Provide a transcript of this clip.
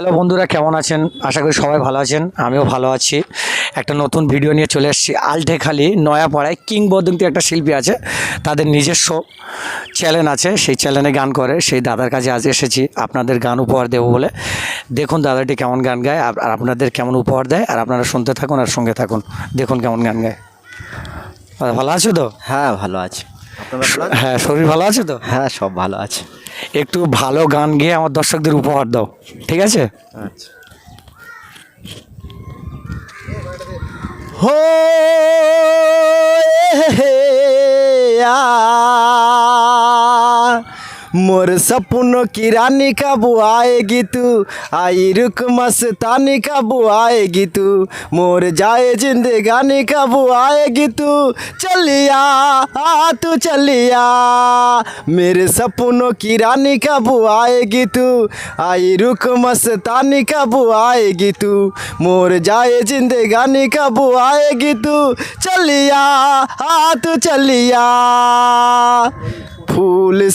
Hello বন্ধুরা কেমন আছেন? আশা করি সবাই ভালো আছেন আমিও ভালো আছি। একটা নতুন ভিডিও নিয়ে চলে এসেছি। আলটেখালি নয়াপাড়ায় কিংবদন্তি একটা শিল্পী আছে তাদের নিজস্ব চ্যানেল আছে সেই চ্যানেলে গান করে। সেই দাদার কাছে আজ এসেছি আপনাদের গান উপহার দেবো বলে। দেখুন দাদাটি কেমন গান গায় আর আর আপনাদের কেমন উপহার দেয় আর আপনারা শুনতে থাকুন আর সঙ্গে থাকুন। দেখুন কেমন গান গায়। ভালো আছো তো? হ্যাঁ ভালো আছে। হ্যাঁ শরীর ভালো আছে তো? হ্যাঁ সব ভালো আছে। একটু ভালো গান গিয়ে আমার দর্শকদের উপহার দাও ঠিক আছে? আচ্ছা। हो मोर सपनों की रानी कब आएगी तू। आई रुक मस्तानी कब आएगी तू। मोर जाए जिंदगानी कब आएगी तू। चलिया तू चलिया। मेरे सपनों की रानी कब आएगी तू। आई रुक मस्तानी कब आएगी तू। मोर जाए जिंदगानी कब आएगी तू। चलिया तू चलिया। फूल